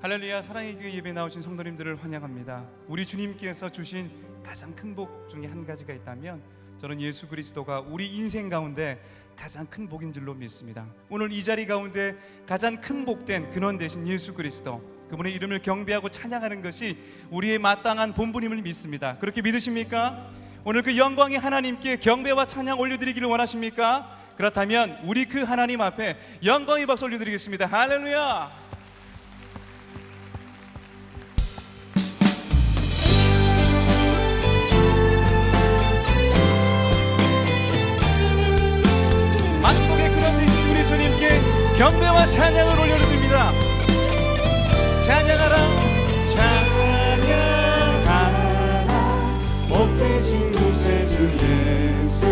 할렐루야 사랑의 교회 예배 나오신 성도님들을 환영합니다. 우리 주님께서 주신 가장 큰 복 중에 한 가지가 있다면 저는 예수 그리스도가 우리 인생 가운데 가장 큰 복인 줄로 믿습니다. 오늘 이 자리 가운데 가장 큰 복된 근원 되신 예수 그리스도 그분의 이름을 경배하고 찬양하는 것이 우리의 마땅한 본분임을 믿습니다. 그렇게 믿으십니까? 오늘 그 영광의 하나님께 경배와 찬양 올려드리기를 원하십니까? 그렇다면 우리 그 하나님 앞에 영광의 박수 올려드리겠습니다. 할렐루야! 경배와 찬양을 올려드립니다. 찬양하라, 찬양하라, 못되신 구세주 예수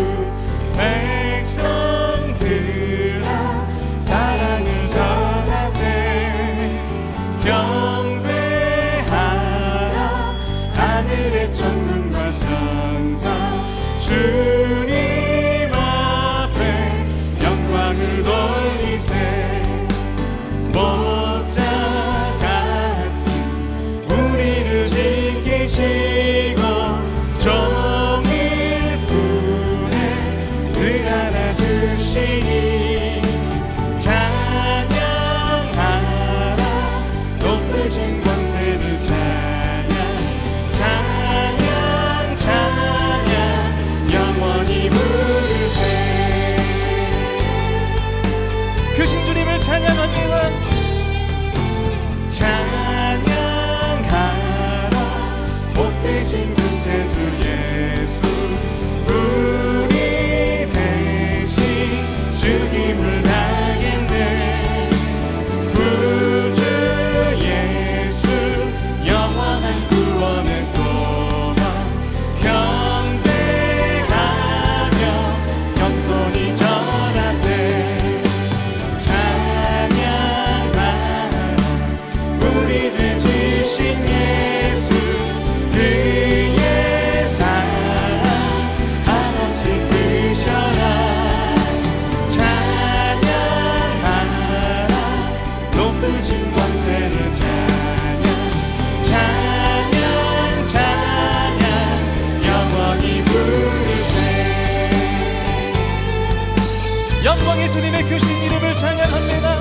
주님의 크신 이름을 찬양합니다.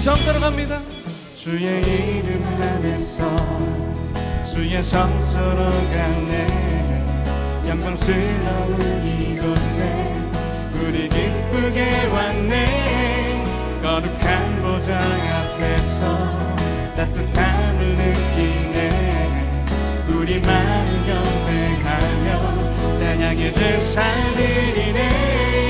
주의 성 들어갑니다. 주의 이름 안에서 주의 성소로 가네. 영광스러운 이곳에 우리 기쁘게 왔네. 거룩한 보좌 앞에서 따뜻함을 느끼네. 우리 마음 경배하며 찬양의 제사 드리네.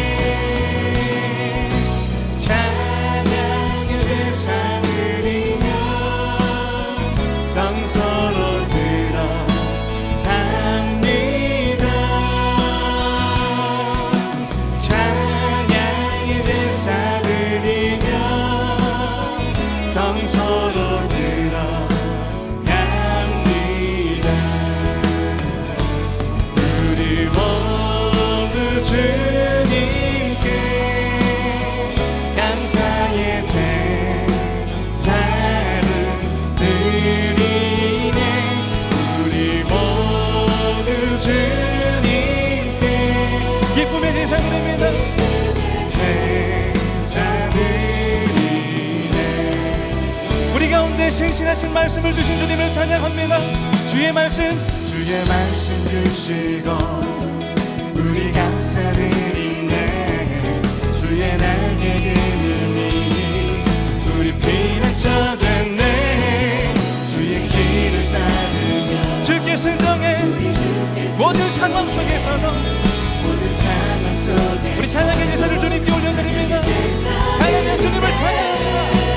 말씀을 주신 주님을 찬양합니다. 주의 말씀. 주의 말씀 주시고 우리 감사드리네. 주의 날개 그늘이 우리 피난처 됐네. 주의 길을 따르며 주께 순종해. 모든 상황 속에서도 모든 상황 속에 우리 찬양의 예사를 주님께 올려드립니다. 하나님 주님을 찬양합니다.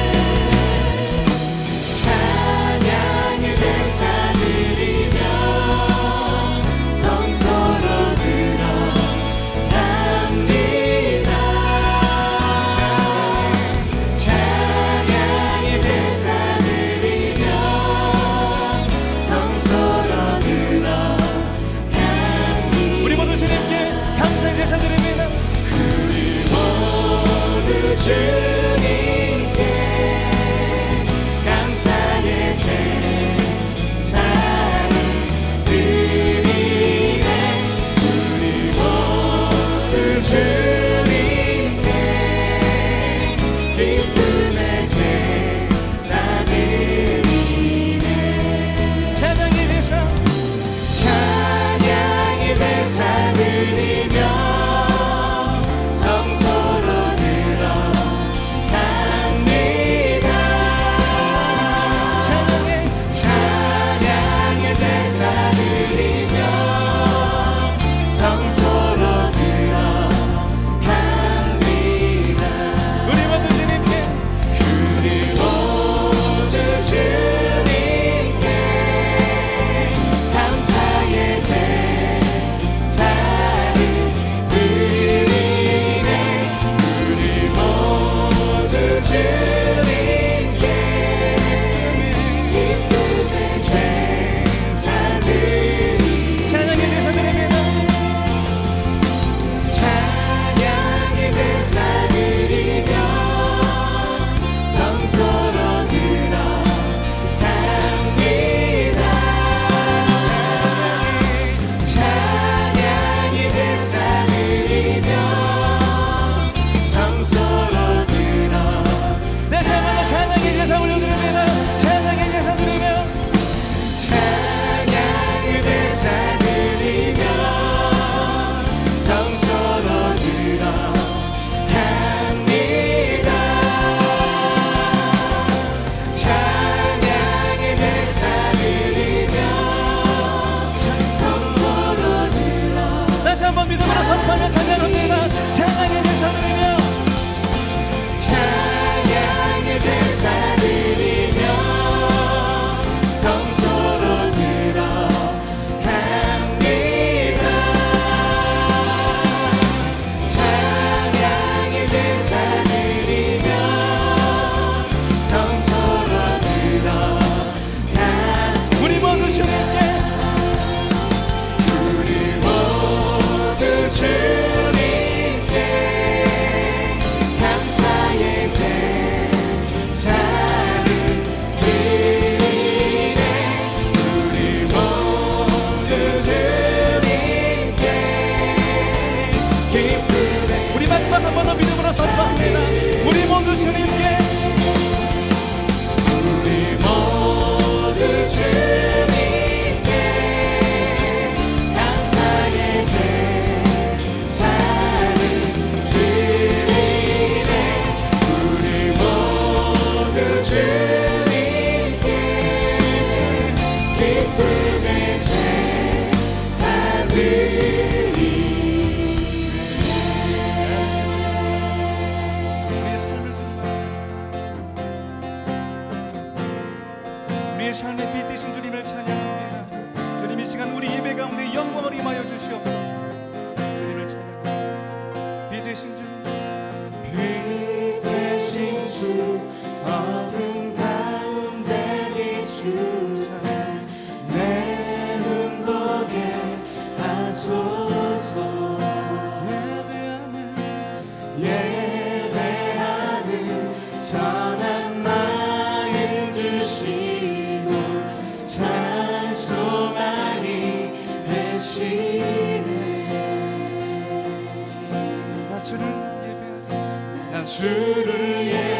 주를 예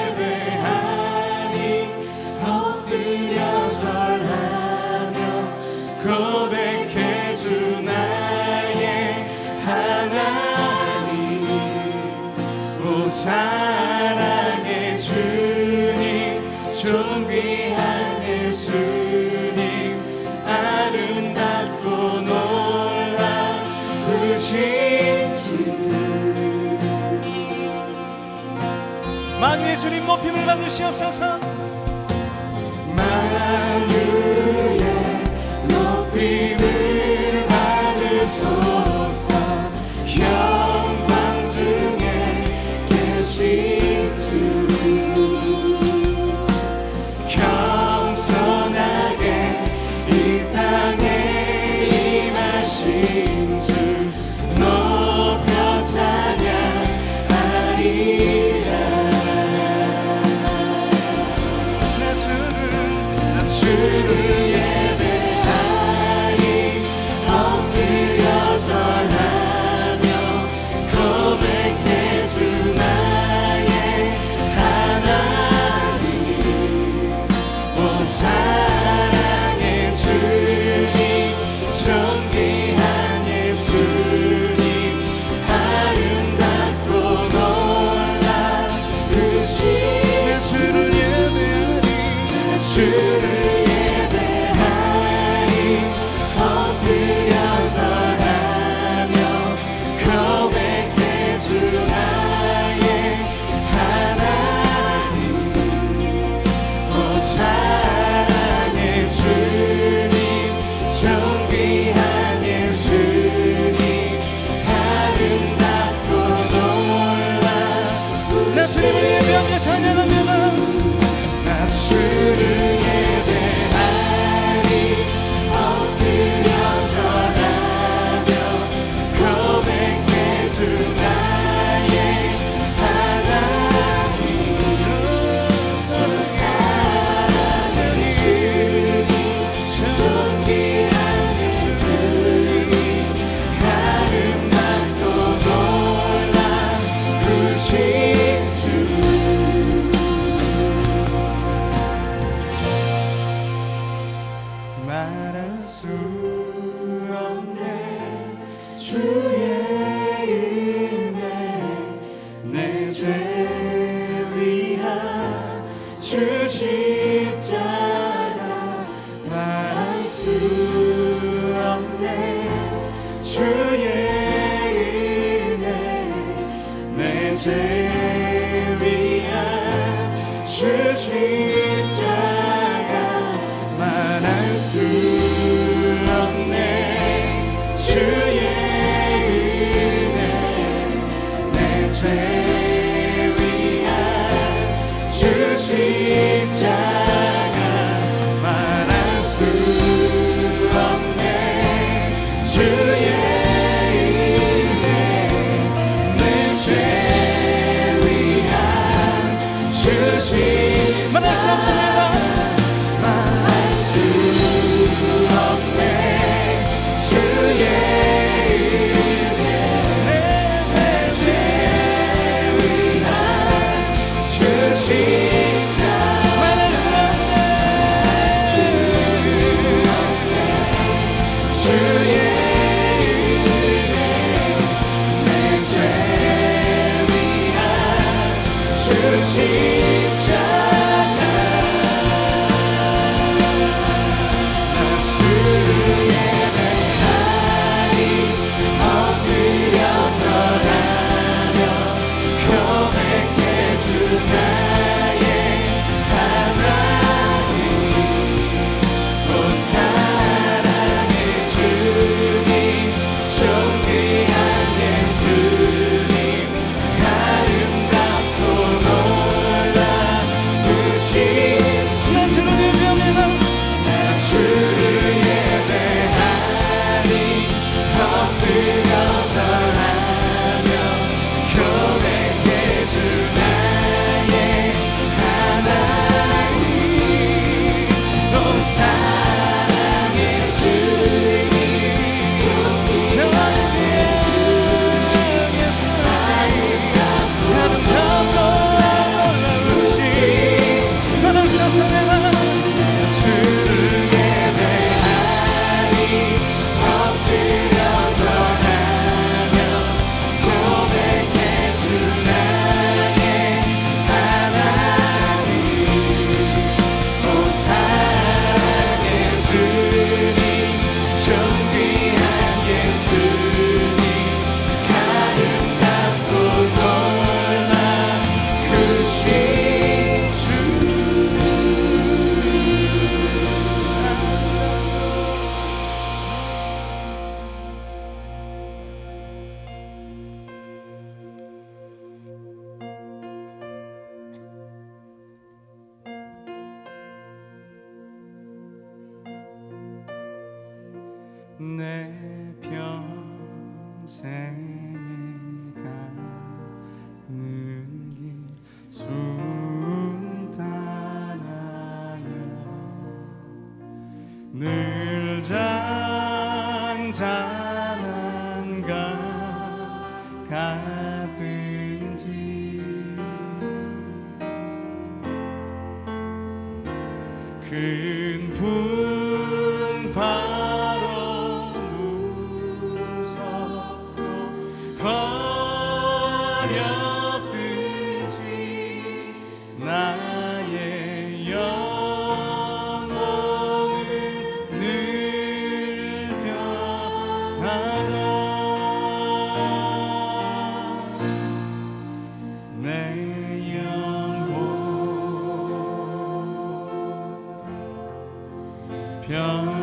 주님 높임을 받으시옵소서. 주님 순 飘。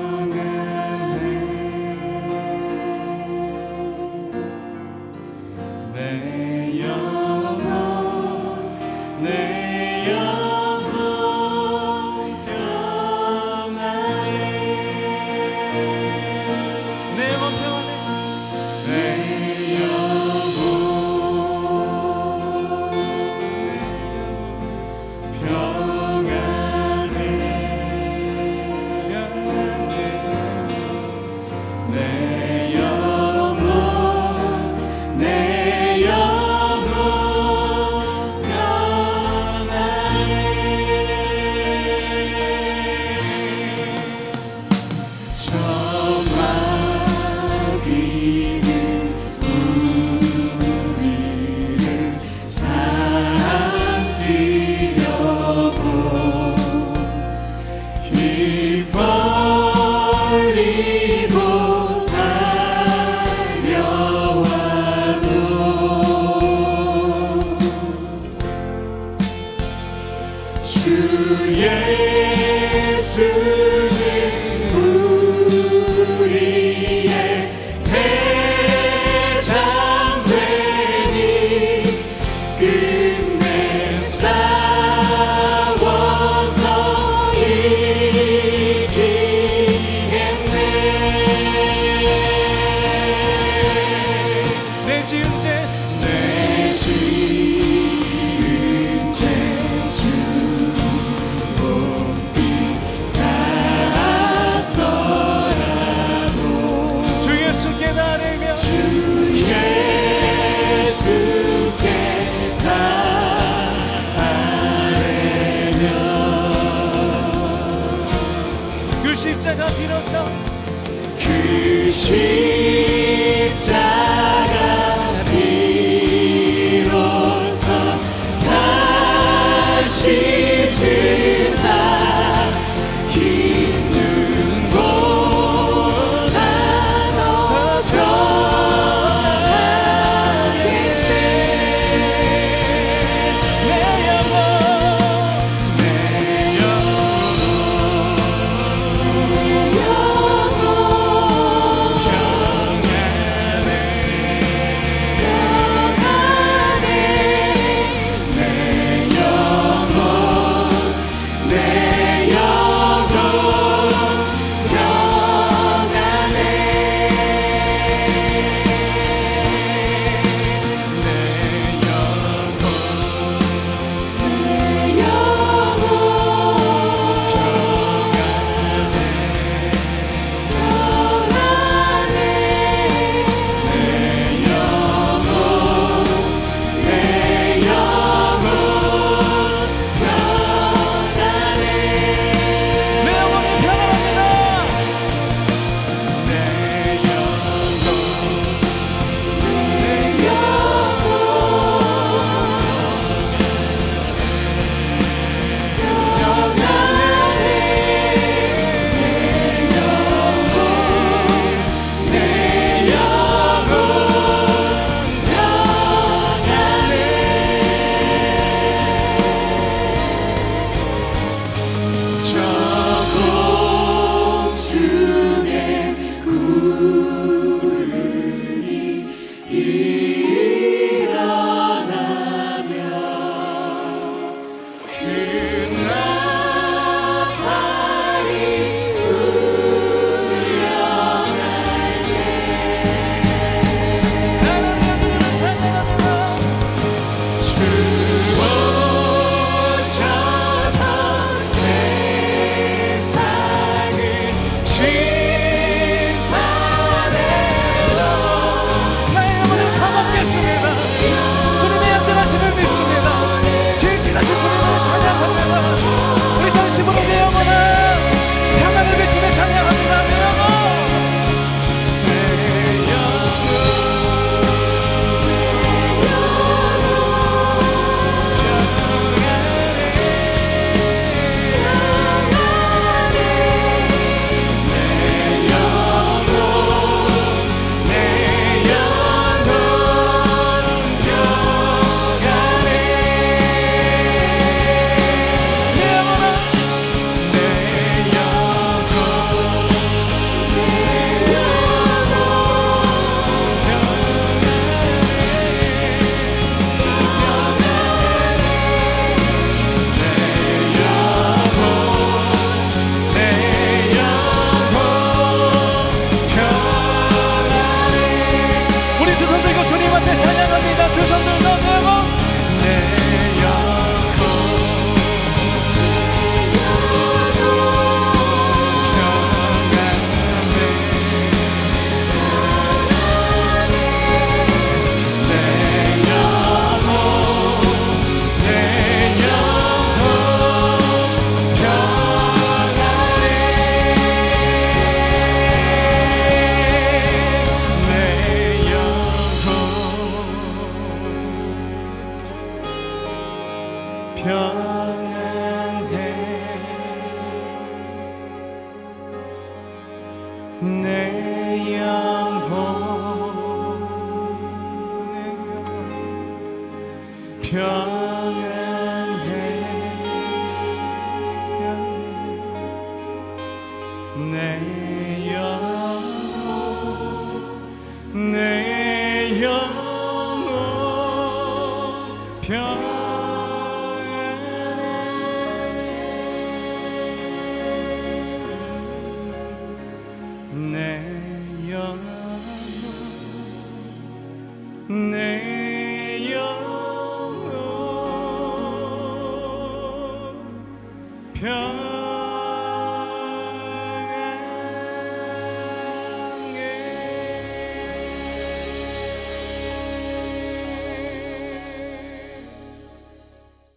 평안